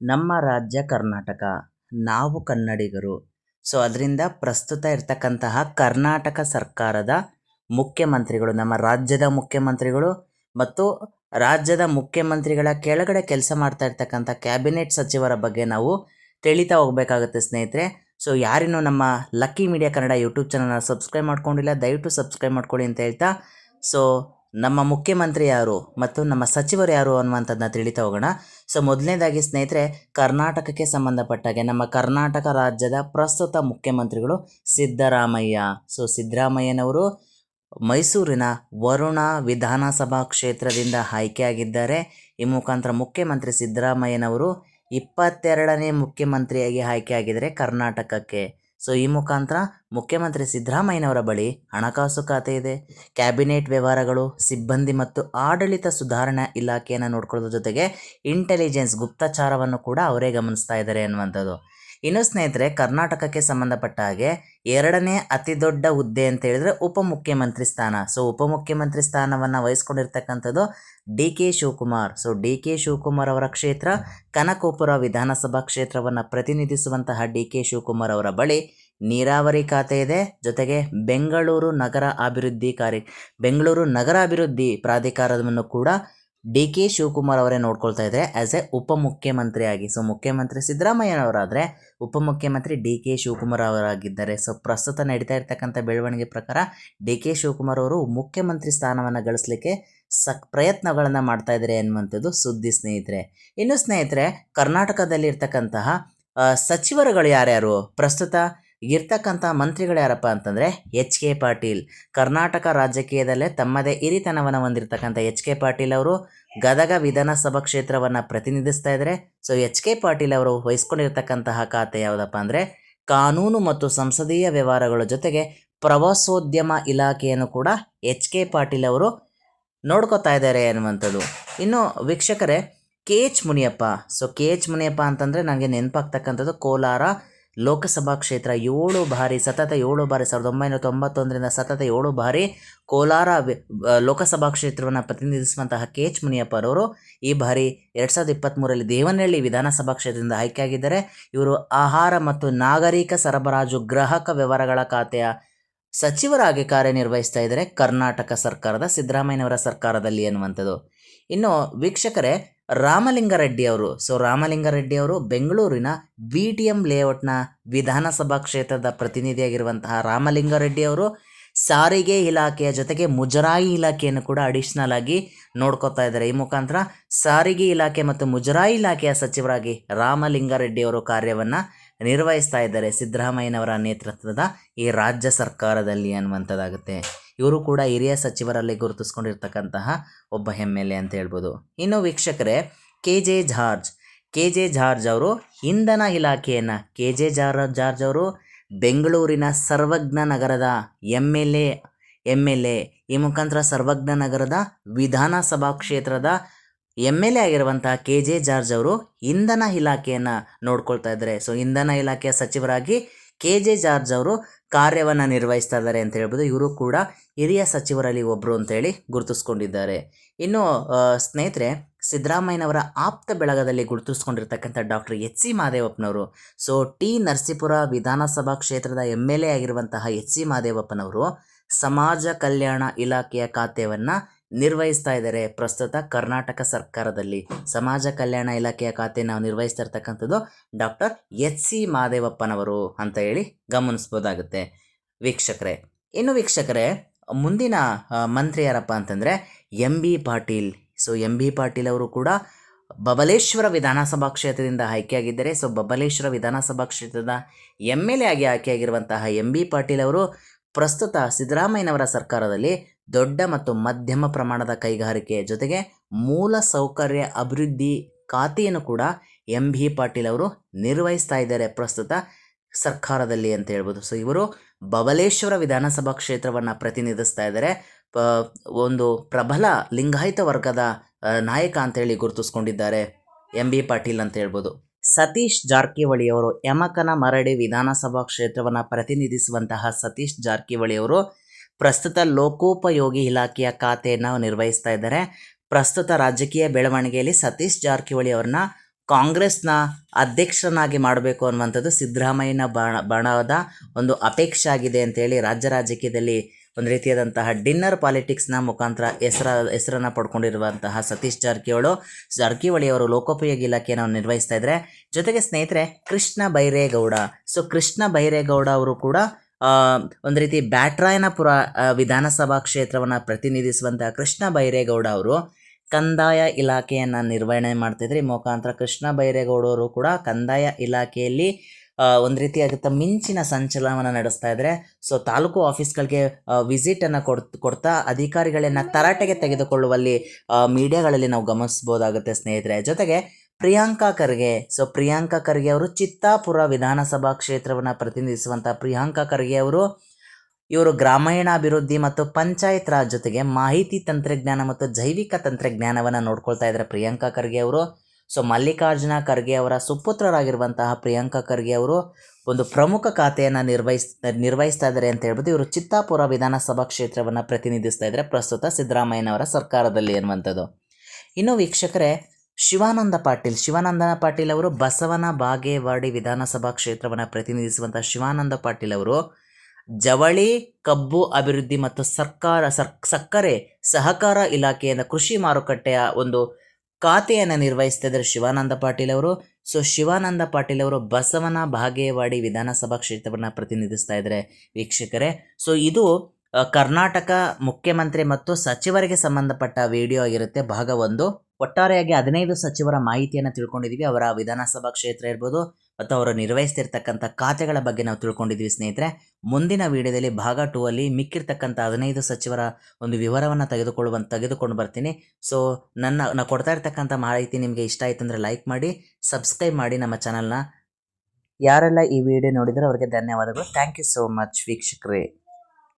ನಮ್ಮ ರಾಜ್ಯ ಕರ್ನಾಟಕ, ನಾವು ಕನ್ನಡಿಗರು. ಸೊ ಅದರಿಂದ ಪ್ರಸ್ತುತ ಇರ್ತಕ್ಕಂತಹ ಕರ್ನಾಟಕ ಸರ್ಕಾರದ ಮುಖ್ಯಮಂತ್ರಿಗಳು, ನಮ್ಮ ರಾಜ್ಯದ ಮುಖ್ಯಮಂತ್ರಿಗಳು ಮತ್ತು ರಾಜ್ಯದ ಮುಖ್ಯಮಂತ್ರಿಗಳ ಕೆಳಗಡೆ ಕೆಲಸ ಮಾಡ್ತಾ ಇರ್ತಕ್ಕಂಥ ಕ್ಯಾಬಿನೆಟ್ ಸಚಿವರ ಬಗ್ಗೆ ನಾವು ತಿಳಿತಾ ಹೋಗಬೇಕಾಗುತ್ತೆ ಸ್ನೇಹಿತರೆ. ಸೊ ಯಾರಿನೂ ನಮ್ಮ ಲಕ್ಕಿ ಮೀಡಿಯಾ ಕನ್ನಡ ಯೂಟ್ಯೂಬ್ ಚಾನಲ್ನ ಸಬ್ಸ್ಕ್ರೈಬ್ ಮಾಡ್ಕೊಂಡಿಲ್ಲ, ದಯವಿಟ್ಟು ಸಬ್ಸ್ಕ್ರೈಬ್ ಮಾಡ್ಕೊಳ್ಳಿ ಅಂತ ಹೇಳ್ತಾ. ಸೊ ನಮ್ಮ ಮುಖ್ಯಮಂತ್ರಿ ಯಾರು ಮತ್ತು ನಮ್ಮ ಸಚಿವರು ಯಾರು ಅನ್ನುವಂಥದ್ದನ್ನ ತಿಳಿತಾ ಹೋಗೋಣ. ಸೊ, ಮೊದಲನೇದಾಗಿ ಸ್ನೇಹಿತರೆ, ಕರ್ನಾಟಕಕ್ಕೆ ಸಂಬಂಧಪಟ್ಟಾಗೆ ನಮ್ಮ ಕರ್ನಾಟಕ ರಾಜ್ಯದ ಪ್ರಸ್ತುತ ಮುಖ್ಯಮಂತ್ರಿಗಳು ಸಿದ್ದರಾಮಯ್ಯ. ಸೊ, ಸಿದ್ದರಾಮಯ್ಯನವರು ಮೈಸೂರಿನ ವರುಣ ವಿಧಾನಸಭಾ ಕ್ಷೇತ್ರದಿಂದ ಆಯ್ಕೆಯಾಗಿದ್ದಾರೆ. ಈ ಮುಖಾಂತರ ಮುಖ್ಯಮಂತ್ರಿ ಸಿದ್ದರಾಮಯ್ಯನವರು ಇಪ್ಪತ್ತೆರಡನೇ ಮುಖ್ಯಮಂತ್ರಿಯಾಗಿ ಆಯ್ಕೆಯಾಗಿದ್ದಾರೆ ಕರ್ನಾಟಕಕ್ಕೆ. ಸೊ ಈ ಮುಖಾಂತರ ಮುಖ್ಯಮಂತ್ರಿ ಸಿದ್ದರಾಮಯ್ಯನವರ ಬಳಿ ಹಣಕಾಸು ಖಾತೆ ಇದೆ, ಕ್ಯಾಬಿನೆಟ್ ವ್ಯವಹಾರಗಳು, ಸಿಬ್ಬಂದಿ ಮತ್ತು ಆಡಳಿತ ಸುಧಾರಣಾ ಇಲಾಖೆಯನ್ನು ನೋಡ್ಕೊಳ್ಳೋದ್ರ ಜೊತೆಗೆ ಇಂಟೆಲಿಜೆನ್ಸ್ ಗುಪ್ತಚಾರವನ್ನು ಕೂಡ ಅವರೇ ಗಮನಿಸ್ತಾ ಇದ್ದಾರೆ ಅನ್ನುವಂಥದ್ದು. ಇನ್ನು ಸ್ನೇಹಿತರೆ, ಕರ್ನಾಟಕಕ್ಕೆ ಸಂಬಂಧಪಟ್ಟ ಹಾಗೆ ಎರಡನೇ ಅತಿ ದೊಡ್ಡ ಹುದ್ದೆ ಅಂತ ಹೇಳಿದ್ರೆ ಉಪಮುಖ್ಯಮಂತ್ರಿ ಸ್ಥಾನ. ಸೊ ಉಪಮುಖ್ಯಮಂತ್ರಿ ಸ್ಥಾನವನ್ನು ವಹಿಸ್ಕೊಂಡಿರ್ತಕ್ಕಂಥದ್ದು D K Shivakumar. So D K Shivakumar ಅವರ ಕ್ಷೇತ್ರ, ಕನಕಪುರ ವಿಧಾನಸಭಾ ಕ್ಷೇತ್ರವನ್ನು ಪ್ರತಿನಿಧಿಸುವಂತಹ ಡಿ ಕೆ ಶಿವಕುಮಾರ್ ಅವರ ಬಳಿ ನೀರಾವರಿ ಖಾತೆ ಇದೆ. ಜೊತೆಗೆ ಬೆಂಗಳೂರು ನಗರ ಅಭಿವೃದ್ಧಿ ಕಾರ್ಯ, ಬೆಂಗಳೂರು ನಗರ ಅಭಿವೃದ್ಧಿ ಪ್ರಾಧಿಕಾರವನ್ನು ಕೂಡ ಡಿ ಕೆ ಶಿವಕುಮಾರ್ ಅವರೇ ನೋಡ್ಕೊಳ್ತಾ ಇದ್ದಾರೆ ಆ್ಯಸ್ ಎ ಉಪಮುಖ್ಯಮಂತ್ರಿಯಾಗಿ. ಸೊ ಮುಖ್ಯಮಂತ್ರಿ ಸಿದ್ದರಾಮಯ್ಯನವರಾದರೆ ಉಪಮುಖ್ಯಮಂತ್ರಿ ಡಿ ಕೆ ಶಿವಕುಮಾರ್ ಅವರಾಗಿದ್ದಾರೆ. ಸೊ ಪ್ರಸ್ತುತ ನಡೀತಾ ಇರ್ತಕ್ಕಂಥ ಬೆಳವಣಿಗೆ ಪ್ರಕಾರ ಡಿ ಕೆ ಶಿವಕುಮಾರ್ ಅವರು ಮುಖ್ಯಮಂತ್ರಿ ಸ್ಥಾನವನ್ನು ಗಳಿಸಲಿಕ್ಕೆ ಸಕ್ ಪ್ರಯತ್ನಗಳನ್ನು ಮಾಡ್ತಾ ಇದ್ದಾರೆ ಅನ್ನುವಂಥದ್ದು ಸುದ್ದಿ ಸ್ನೇಹಿತರೆ. ಇನ್ನು ಸ್ನೇಹಿತರೆ ಕರ್ನಾಟಕದಲ್ಲಿ ಇರ್ತಕ್ಕಂತಹ ಆ, ಸಚಿವರುಗಳು ಯಾರ್ಯಾರು? ಪ್ರಸ್ತುತ ಇರ್ತಕ್ಕಂಥ ಮಂತ್ರಿಗಳು ಯಾರಪ್ಪ ಅಂತಂದರೆ ಎಚ್ ಕೆ ಪಾಟೀಲ್. ಕರ್ನಾಟಕ ರಾಜಕೀಯದಲ್ಲೇ ತಮ್ಮದೇ ಹಿರಿತನವನ್ನು ಹೊಂದಿರತಕ್ಕಂಥ ಎಚ್ ಕೆ ಪಾಟೀಲ್ ಅವರು ಗದಗ ವಿಧಾನಸಭಾ ಕ್ಷೇತ್ರವನ್ನು ಪ್ರತಿನಿಧಿಸ್ತಾ ಇದ್ದಾರೆ. ಸೊ ಎಚ್ ಕೆ ಪಾಟೀಲ್ ಅವರು ವಹಿಸ್ಕೊಂಡಿರ್ತಕ್ಕಂತಹ ಖಾತೆ ಯಾವುದಪ್ಪ ಅಂದರೆ ಕಾನೂನು ಮತ್ತು ಸಂಸದೀಯ ವ್ಯವಹಾರಗಳ ಜೊತೆಗೆ ಪ್ರವಾಸೋದ್ಯಮ ಇಲಾಖೆಯನ್ನು ಕೂಡ ಎಚ್ ಕೆ ಪಾಟೀಲ್ ಅವರು ನೋಡ್ಕೋತಾ ಇದ್ದಾರೆ ಅನ್ನುವಂಥದ್ದು. ಇನ್ನು ವೀಕ್ಷಕರೇ, K H Muniyappa. So K H Muniyappa ಅಂತಂದರೆ ನನಗೆ ನೆನಪಾಗ್ತಕ್ಕಂಥದ್ದು ಕೋಲಾರ ಲೋಕಸಭಾ ಕ್ಷೇತ್ರ ಏಳು ಬಾರಿ, ಸತತ ಏಳು ಬಾರಿ, ಸಾವಿರದ ಒಂಬೈನೂರ ತೊಂಬತ್ತೊಂದರಿಂದ ಸತತ ಏಳು ಬಾರಿ ಕೋಲಾರ ಲೋಕಸಭಾ ಕ್ಷೇತ್ರವನ್ನು ಪ್ರತಿನಿಧಿಸುವಂತಹ ಕೆ. ಎಚ್. ಮುನಿಯಪ್ಪರವರು ಈ ಬಾರಿ ಎರಡು ಸಾವಿರದ ಇಪ್ಪತ್ತ್ಮೂರರಲ್ಲಿ ದೇವನಹಳ್ಳಿ ವಿಧಾನಸಭಾ ಕ್ಷೇತ್ರದಿಂದ ಆಯ್ಕೆಯಾಗಿದ್ದಾರೆ. ಇವರು ಆಹಾರ ಮತ್ತು ನಾಗರಿಕ ಸರಬರಾಜು ಗ್ರಾಹಕ ವ್ಯವಹಾರಗಳ ಖಾತೆಯ ಸಚಿವರಾಗಿ ಕಾರ್ಯನಿರ್ವಹಿಸ್ತಾ ಇದ್ದಾರೆ ಕರ್ನಾಟಕ ಸರ್ಕಾರದ ಸಿದ್ದರಾಮಯ್ಯನವರ ಸರ್ಕಾರದಲ್ಲಿ ಅನ್ನುವಂಥದ್ದು. ಇನ್ನು ವೀಕ್ಷಕರೇ ರಾಮಲಿಂಗಾರೆಡ್ಡಿ ಅವರು ಸೊ ರಾಮಲಿಂಗಾರೆಡ್ಡಿ ಅವರು ಬೆಂಗಳೂರಿನ ಬಿ ಟಿ ಎಂ ಲೇಔಟ್ನ ವಿಧಾನಸಭಾ ಕ್ಷೇತ್ರದ ಪ್ರತಿನಿಧಿಯಾಗಿರುವಂತಹ ರಾಮಲಿಂಗಾರೆಡ್ಡಿ ಅವರು ಸಾರಿಗೆ ಇಲಾಖೆಯ ಜೊತೆಗೆ ಮುಜರಾಯಿ ಇಲಾಖೆಯನ್ನು ಕೂಡ ಅಡಿಷ್ನಲ್ ಆಗಿ ನೋಡ್ಕೋತಾ ಇದ್ದಾರೆ. ಈ ಮುಖಾಂತರ ಸಾರಿಗೆ ಇಲಾಖೆ ಮತ್ತು ಮುಜರಾಯಿ ಇಲಾಖೆಯ ಸಚಿವರಾಗಿ ರಾಮಲಿಂಗಾರೆಡ್ಡಿ ಅವರು ಕಾರ್ಯವನ್ನು ನಿರ್ವಹಿಸ್ತಾ ಇದ್ದಾರೆ. ಸಿದ್ದರಾಮಯ್ಯನವರ ನೇತೃತ್ವದ ಈ ರಾಜ್ಯ ಸರ್ಕಾರದಲ್ಲಿ ಅನ್ನುವಂಥದ್ದಾಗುತ್ತೆ. ಇವರು ಕೂಡ ಹಿರಿಯ ಸಚಿವರಲ್ಲಿ ಗುರುತಿಸ್ಕೊಂಡಿರ್ತಕ್ಕಂತಹ ಒಬ್ಬ ಎಂ ಅಂತ ಹೇಳ್ಬೋದು. ಇನ್ನು ವೀಕ್ಷಕರೇ, K J George. K J George ಅವರು ಇಂಧನ ಇಲಾಖೆಯನ್ನು, ಕೆ ಜೆ ಜಾರ್ ಜಾರ್ಜ್ ಅವರು ಬೆಂಗಳೂರಿನ ಸರ್ವಜ್ಞ ನಗರದ M L A M L A ಈ ಮುಖಾಂತರ ಸರ್ವಜ್ಞ ನಗರದ ವಿಧಾನಸಭಾ ಕ್ಷೇತ್ರದ ಎಂ ಎಲ್ ಎ ಆಗಿರುವಂತಹ ಕೆ ಜೆ ಜಾರ್ಜ್ ಅವರು ಇಂಧನ ಇಲಾಖೆಯನ್ನು ನೋಡ್ಕೊಳ್ತಾ ಇದ್ದಾರೆ. ಸೊ ಇಂಧನ ಇಲಾಖೆಯ ಸಚಿವರಾಗಿ ಕೆ ಜೆ ಜಾರ್ಜ್ ಅವರು ಕಾರ್ಯವನ್ನು ನಿರ್ವಹಿಸ್ತಾ ಇದ್ದಾರೆ ಅಂತ ಹೇಳ್ಬೋದು. ಇವರು ಕೂಡ ಹಿರಿಯ ಸಚಿವರಲ್ಲಿ ಒಬ್ಬರು ಅಂತೇಳಿ ಗುರುತಿಸ್ಕೊಂಡಿದ್ದಾರೆ. ಇನ್ನು ಸ್ನೇಹಿತರೆ, ಸಿದ್ದರಾಮಯ್ಯನವರ ಆಪ್ತ ಬೆಳಗದಲ್ಲಿ ಗುರುತಿಸ್ಕೊಂಡಿರ್ತಕ್ಕಂಥ ಡಾಕ್ಟರ್ ಎಚ್ ಸಿ ಮಾದೇವಪ್ಪನವರು, ಸೊ, ಟಿ. ನರಸೀಪುರ ವಿಧಾನಸಭಾ ಕ್ಷೇತ್ರದ ಎಂ ಎಲ್ ಎ ಆಗಿರುವಂತಹ ಎಚ್ ಸಿ ಮಾದೇವಪ್ಪನವರು ಸಮಾಜ ಕಲ್ಯಾಣ ಇಲಾಖೆಯ ಖಾತೆಯನ್ನು ನಿರ್ವಹಿಸ್ತಾ ಇದ್ದಾರೆ. ಪ್ರಸ್ತುತ ಕರ್ನಾಟಕ ಸರ್ಕಾರದಲ್ಲಿ ಸಮಾಜ ಕಲ್ಯಾಣ ಇಲಾಖೆಯ ಖಾತೆ ನಾವು ನಿರ್ವಹಿಸ್ತಾ ಇರ್ತಕ್ಕಂಥದ್ದು ಡಾಕ್ಟರ್ ಎಚ್ ಸಿ ಮಹದೇವಪ್ಪನವರು ಅಂತ ಹೇಳಿ ಗಮನಿಸ್ಬೋದಾಗುತ್ತೆ. ವೀಕ್ಷಕರೇ, ಇನ್ನು ವೀಕ್ಷಕರೇ, ಮುಂದಿನ ಮಂತ್ರಿ ಯಾರಪ್ಪ ಅಂತಂದರೆ M B Patil. So, M B Patil ಅವರು ಕೂಡ ಬಬಲೇಶ್ವರ ವಿಧಾನಸಭಾ ಕ್ಷೇತ್ರದಿಂದ ಆಯ್ಕೆಯಾಗಿದ್ದಾರೆ. ಸೊ, ಬಬಲೇಶ್ವರ ವಿಧಾನಸಭಾ ಕ್ಷೇತ್ರದ ಎಂ ಎಲ್ ಎ ಆಗಿ ಆಯ್ಕೆಯಾಗಿರುವಂತಹ ಎಂ ಬಿ ಪಾಟೀಲ್ ಅವರು ಪ್ರಸ್ತುತ ಸಿದ್ದರಾಮಯ್ಯನವರ ಸರ್ಕಾರದಲ್ಲಿ ದೊಡ್ಡ ಮತ್ತು ಮಧ್ಯಮ ಪ್ರಮಾಣದ ಕೈಗಾರಿಕೆ ಜೊತೆಗೆ ಮೂಲ ಸೌಕರ್ಯ ಅಭಿವೃದ್ಧಿ ಖಾತೆಯನ್ನು ಕೂಡ ಎಂ ಬಿ ಪಾಟೀಲ್ ಅವರು ನಿರ್ವಹಿಸ್ತಾ ಇದ್ದಾರೆ ಪ್ರಸ್ತುತ ಸರ್ಕಾರದಲ್ಲಿ ಅಂತ ಹೇಳ್ಬೋದು. ಸೊ ಇವರು ಬಬಲೇಶ್ವರ ವಿಧಾನಸಭಾ ಕ್ಷೇತ್ರವನ್ನು ಪ್ರತಿನಿಧಿಸ್ತಾ ಇದ್ದಾರೆ. ಒಂದು ಪ್ರಬಲ ಲಿಂಗಾಯತ ವರ್ಗದ ನಾಯಕ ಅಂತೇಳಿ ಗುರುತಿಸ್ಕೊಂಡಿದ್ದಾರೆ ಎಂ ಬಿ ಪಾಟೀಲ್ ಅಂತ ಹೇಳ್ಬೋದು. ಸತೀಶ್ ಜಾರಕಿಹೊಳಿ ಅವರು ಯಮಕನ ಮರಡಿ ವಿಧಾನಸಭಾ ಕ್ಷೇತ್ರವನ್ನು ಪ್ರತಿನಿಧಿಸುವಂತಹ ಸತೀಶ್ ಜಾರಕಿಹೊಳಿ ಅವರು ಪ್ರಸ್ತುತ ಲೋಕೋಪಯೋಗಿ ಇಲಾಖೆಯ ಖಾತೆಯನ್ನು ನಿರ್ವಹಿಸ್ತಾ ಇದ್ದಾರೆ. ಪ್ರಸ್ತುತ ರಾಜಕೀಯ ಬೆಳವಣಿಗೆಯಲ್ಲಿ ಸತೀಶ್ ಜಾರಕಿಹೊಳಿ ಅವರನ್ನ ಕಾಂಗ್ರೆಸ್ನ ಅಧ್ಯಕ್ಷರನ್ನಾಗಿ ಮಾಡಬೇಕು ಅನ್ನುವಂಥದ್ದು ಸಿದ್ದರಾಮಯ್ಯನ ಬಣ, ಬಾಣದ ಒಂದು ಅಪೇಕ್ಷೆ ಆಗಿದೆ ಅಂತೇಳಿ ರಾಜ್ಯ ರಾಜಕೀಯದಲ್ಲಿ ಒಂದು ರೀತಿಯಾದಂತಹ ಡಿನ್ನರ್ ಪಾಲಿಟಿಕ್ಸ್ನ ಮುಖಾಂತರ ಹೆಸರ, ಹೆಸರನ್ನು ಪಡ್ಕೊಂಡಿರುವಂತಹ ಸತೀಶ್ ಜಾರಕಿಹೊಳಿ ಜಾರಕಿಹೊಳಿ ಅವರು ಲೋಕೋಪಯೋಗಿ ಇಲಾಖೆಯನ್ನು ನಿರ್ವಹಿಸ್ತಾ ಇದ್ದಾರೆ. ಜೊತೆಗೆ ಸ್ನೇಹಿತರೆ ಕೃಷ್ಣ ಬೈರೇಗೌಡ. ಸೊ ಕೃಷ್ಣ ಬೈರೇಗೌಡ ಅವರು ಕೂಡ ಒಂದು ರೀತಿ ಬ್ಯಾಟ್ರಾಯನಪುರ ವಿಧಾನಸಭಾ ಕ್ಷೇತ್ರವನ್ನು ಪ್ರತಿನಿಧಿಸುವಂತಹ ಕೃಷ್ಣ ಬೈರೇಗೌಡ ಅವರು ಕಂದಾಯ ಇಲಾಖೆಯನ್ನು ನಿರ್ವಹಣೆ ಮಾಡ್ತಿದ್ರೆ. ಮುಖಾಂತರ ಕೃಷ್ಣ ಬೈರೇಗೌಡವರು ಕೂಡ ಕಂದಾಯ ಇಲಾಖೆಯಲ್ಲಿ ಒಂದು ರೀತಿ ರೀತಿಯಾಗುತ್ತ ಮಿಂಚಿನ ಸಂಚಲನವನ್ನು ನಡೆಸ್ತಾ ಇದ್ದಾರೆ ಸೊ ತಾಲೂಕು ಆಫೀಸ್ಗಳಿಗೆ ವಿಸಿಟನ್ನು ಕೊಡ್, ಕೊಡ್ತಾ ಅಧಿಕಾರಿಗಳನ್ನ ತರಾಟೆಗೆ ತೆಗೆದುಕೊಳ್ಳುವಲ್ಲಿ ಮೀಡಿಯಾಗಳಲ್ಲಿ ನಾವು ಗಮನಿಸ್ಬೋದಾಗುತ್ತೆ ಸ್ನೇಹಿತರೆ. ಜೊತೆಗೆ ಪ್ರಿಯಾಂಕಾ ಖರ್ಗೆ. ಸೊ ಪ್ರಿಯಾಂಕಾ ಖರ್ಗೆ ಅವರು ಚಿತ್ತಾಪುರ ವಿಧಾನಸಭಾ ಕ್ಷೇತ್ರವನ್ನು ಪ್ರತಿನಿಧಿಸುವಂಥ ಪ್ರಿಯಾಂಕಾ ಖರ್ಗೆ ಅವರು. ಇವರು ಗ್ರಾಮೀಣಾಭಿವೃದ್ಧಿ ಮತ್ತು ಪಂಚಾಯತ್ ರಾಜ್ ಜೊತೆಗೆ ಮಾಹಿತಿ ತಂತ್ರಜ್ಞಾನ ಮತ್ತು ಜೈವಿಕ ತಂತ್ರಜ್ಞಾನವನ್ನು ನೋಡ್ಕೊಳ್ತಾ ಇದ್ದಾರೆ ಪ್ರಿಯಾಂಕಾ ಖರ್ಗೆ ಅವರು. ಸೊ ಮಲ್ಲಿಕಾರ್ಜುನ ಖರ್ಗೆ ಅವರ ಸುಪುತ್ರರಾಗಿರುವಂತಹ ಪ್ರಿಯಾಂಕಾ ಖರ್ಗೆ ಅವರು ಒಂದು ಪ್ರಮುಖ ಖಾತೆಯನ್ನು ನಿರ್ವಹಿಸ್, ನಿರ್ವಹಿಸ್ತಾ ಇದ್ದಾರೆ ಅಂತ ಹೇಳ್ಬೋದು ಇವರು ಚಿತ್ತಾಪುರ ವಿಧಾನಸಭಾ ಕ್ಷೇತ್ರವನ್ನು ಪ್ರತಿನಿಧಿಸ್ತಾ ಇದ್ದಾರೆ ಪ್ರಸ್ತುತ ಸಿದ್ದರಾಮಯ್ಯನವರ ಸರ್ಕಾರದಲ್ಲಿ ಅನ್ನುವಂಥದ್ದು ಇನ್ನು ವೀಕ್ಷಕರೇ ಶಿವಾನಂದ ಪಾಟೀಲ್. ಶಿವಾನಂದನ ಪಾಟೀಲ್ ಅವರು ಬಸವನ ಬಾಗೇವಾಡಿ ವಿಧಾನಸಭಾ ಕ್ಷೇತ್ರವನ್ನು ಪ್ರತಿನಿಧಿಸುವಂಥ ಶಿವಾನಂದ ಪಾಟೀಲ್ ಅವರು ಜವಳಿ, ಕಬ್ಬು ಅಭಿವೃದ್ಧಿ ಮತ್ತು ಸರ್ಕಾರ, ಸರ್, ಸಕ್ಕರೆ ಸಹಕಾರ ಇಲಾಖೆಯಿಂದ ಕೃಷಿ ಮಾರುಕಟ್ಟೆಯ ಒಂದು ಖಾತೆಯನ್ನು ನಿರ್ವಹಿಸ್ತಾ ಶಿವಾನಂದ ಪಾಟೀಲ್ ಅವರು. ಸೊ, ಶಿವಾನಂದ ಪಾಟೀಲ್ ಅವರು ಬಸವನ ಬಾಗೇವಾಡಿ ವಿಧಾನಸಭಾ ಕ್ಷೇತ್ರವನ್ನು ಪ್ರತಿನಿಧಿಸ್ತಾ ಇದ್ದಾರೆ ವೀಕ್ಷಕರೇ. ಸೊ, ಇದು ಕರ್ನಾಟಕ ಮುಖ್ಯಮಂತ್ರಿ ಮತ್ತು ಸಚಿವರಿಗೆ ಸಂಬಂಧಪಟ್ಟ ವಿಡಿಯೋ ಆಗಿರುತ್ತೆ. ಭಾಗ ಒಂದು. ಒಟ್ಟಾರೆಯಾಗಿ ಹದಿನೈದು ಸಚಿವರ ಮಾಹಿತಿಯನ್ನು ತಿಳ್ಕೊಂಡಿದ್ದೀವಿ. ಅವರ ವಿಧಾನಸಭಾ ಕ್ಷೇತ್ರ ಇರ್ಬೋದು, ಮತ್ತು ಅವರು ನಿರ್ವಹಿಸ್ತಿರ್ತಕ್ಕಂಥ ಖಾತೆಗಳ ಬಗ್ಗೆ ನಾವು ತಿಳ್ಕೊಂಡಿದ್ದೀವಿ ಸ್ನೇಹಿತರೆ. ಮುಂದಿನ ವಿಡಿಯೋದಲ್ಲಿ ಭಾಗ ಟೂ ಅಲ್ಲಿ ಮಿಕ್ಕಿರ್ತಕ್ಕಂಥ ಹದಿನೈದು ಸಚಿವರ ಒಂದು ವಿವರವನ್ನು ತೆಗೆದುಕೊಳ್ಳುವಂತ ತೆಗೆದುಕೊಂಡು ಬರ್ತೀನಿ. ಸೊ ನನ್ನ ನಾನು ಕೊಡ್ತಾ ಇರ್ತಕ್ಕಂಥ ಮಾಹಿತಿ ನಿಮಗೆ ಇಷ್ಟ ಆಯಿತು ಅಂದರೆ ಲೈಕ್ ಮಾಡಿ ಸಬ್ಸ್ಕ್ರೈಬ್ ಮಾಡಿ ನಮ್ಮ ಚಾನಲ್ನ ಯಾರೆಲ್ಲ ಈ ವಿಡಿಯೋ ನೋಡಿದರೆ ಅವರಿಗೆ ಧನ್ಯವಾದಗಳು. ಥ್ಯಾಂಕ್ ಯು ಸೋ ಮಚ್ ವೀಕ್ಷಕರೇ.